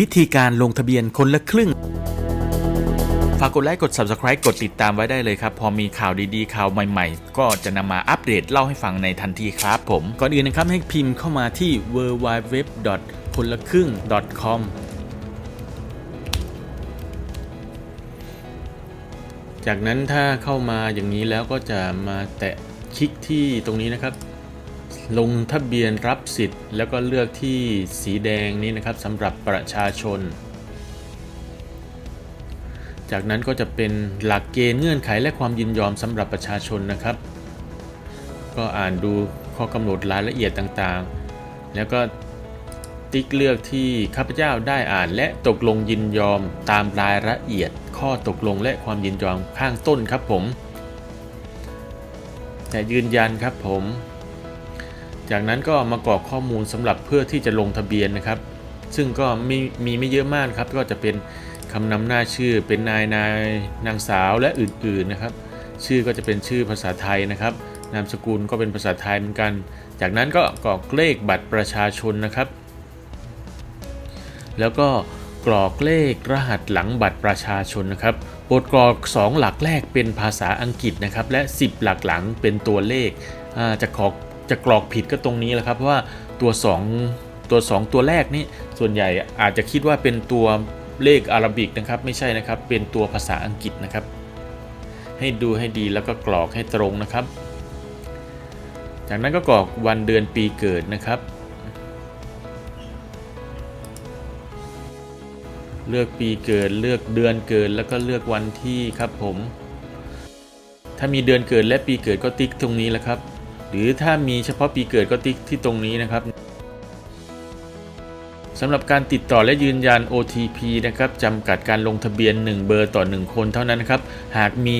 วิธีการลงทะเบียนคนละครึ่ง ฝากกดไลค์ กด Subscribe กดติดตามไว้ได้เลยครับ พอมีข่าวดีๆ ข่าวใหม่ๆ ก็จะนำมาอัปเดตเล่าให้ฟังในทันทีครับผม ก่อนอื่นนะครับให้พิมพ์เข้ามาที่ w w w คนละครึ่ง .com จากนั้นถ้าเข้ามาอย่างนี้แล้วก็จะมาแตะคลิกที่ตรงนี้นะครับ ลงทะเบียนรับสิทธิ์ แล้วก็เลือกที่สีแดงนี้นะครับสำหรับประชาชน จากนั้นก็จะเป็นหลักเกณฑ์เงื่อนไขและความยินยอมสำหรับประชาชนนะครับ ก็อ่านดูข้อกำหนดรายละเอียดต่างๆ แล้วก็ติ๊กเลือกที่ข้าพเจ้าได้อ่านและตกลงยินยอมตามรายละเอียด ข้อตกลงและความยินยอมข้างต้นครับผม แต่ยืนยันครับผม จากนั้นก็มากรอกข้อมูลสำหรับเพื่อที่จะลงทะเบียนนะครับ ซึ่งก็ม่มีไม่เยอะมากครับ ก็จะเป็นคำนำหน้าชื่อเป็นนายนายนางสาวและอื่นๆนะครับ ชื่อก็จะเป็นชื่อภาษาไทยนะครับ นามสกุลก็เป็นภาษาไทยเหมือนกัน จากนั้นก็กรอกเลขบัตรประชาชนนะครับ แล้วก็กรอกเลขรหัสหลังบัตรประชาชนนะครับโปรดกรอก 2 หลักแรกเป็นภาษาอังกฤษนะครับ และ 10 หลักหลังเป็นตัวเลขอ่าจะกรอ จะกรอกผิดก็ตรงนี้แหละครับเพราะว่าตัว 2 ตัว 2 ตัวแรกนี่ส่วนใหญ่อาจจะคิดว่าเป็นตัวเลขอารบิกนะครับไม่ใช่นะครับเป็นตัวภาษาอังกฤษนะครับ ให้ดูให้ดีแล้วก็กรอกให้ตรงนะครับ จากนั้นก็กรอกวันเดือนปีเกิดนะครับ เลือกปีเกิดเลือกเดือนเกิดแล้วก็เลือกวันที่ครับผมถ้ามีเดือนเกิดและปีเกิดก็ติ๊กตรงนี้แหละครับ หรือถ้ามีเฉพาะปีเกิดก็ติ๊กที่ตรงนี้นะครับสำหรับการติดต่อและยืนยัน OTP นะครับจำกัดการลงทะเบียน 1 เบอร์ต่อ 1 คนเท่านั้นครับ หากมี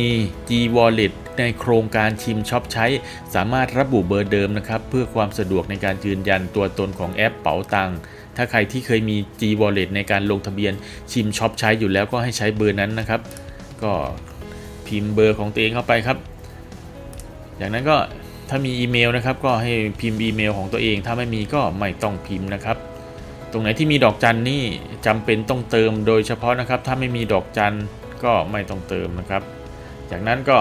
G Wallet ในโครงการชิมช็อปใช้ สามารถระบุเบอร์เดิมนะครับ เพื่อความสะดวกในการยืนยันตัวตนของแอปเป๋าตังค์ถ้าใครที่เคยมี G Wallet ในการลงทะเบียนชิมช็อปใช้อยู่แล้วก็ให้ใช้เบอร์นั้นนะครับ ก็พิมพ์เบอร์ของตัวเองเข้าไปครับ จากนั้นก็ ถ้ามีอีเมลนะครับก็ให้พิมพ์อีเมลของตัวเอง ถ้าไม่มีก็ไม่ต้องพิมพ์นะครับ ตรงไหนที่มีดอกจันนี่จำเป็นต้องเติมโดยเฉพาะนะครับ ถ้าไม่มีดอกจันก็ไม่ต้องเติมนะครับ จากนั้นก็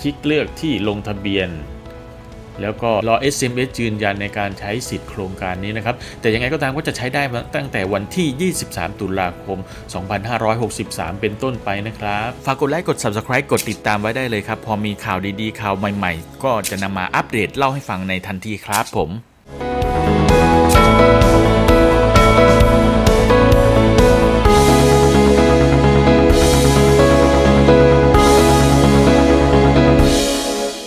คลิกเลือกที่ลงทะเบียน แล้วก็รอ SMS ยืนยันในการใช้สิทธิ์โครงการนี้นะครับ แต่ยังไงก็ตามก็จะใช้ได้ตั้งแต่วันที่ 23 ตุลาคม 2563 เป็นต้นไปนะครับ ฝากกดไลค์กด Subscribe กดติดตามไว้ได้เลยครับ พอมีข่าวดีๆ ข่าวใหม่ๆ ก็จะนำมาอัปเดตเล่าให้ฟังในทันทีครับผม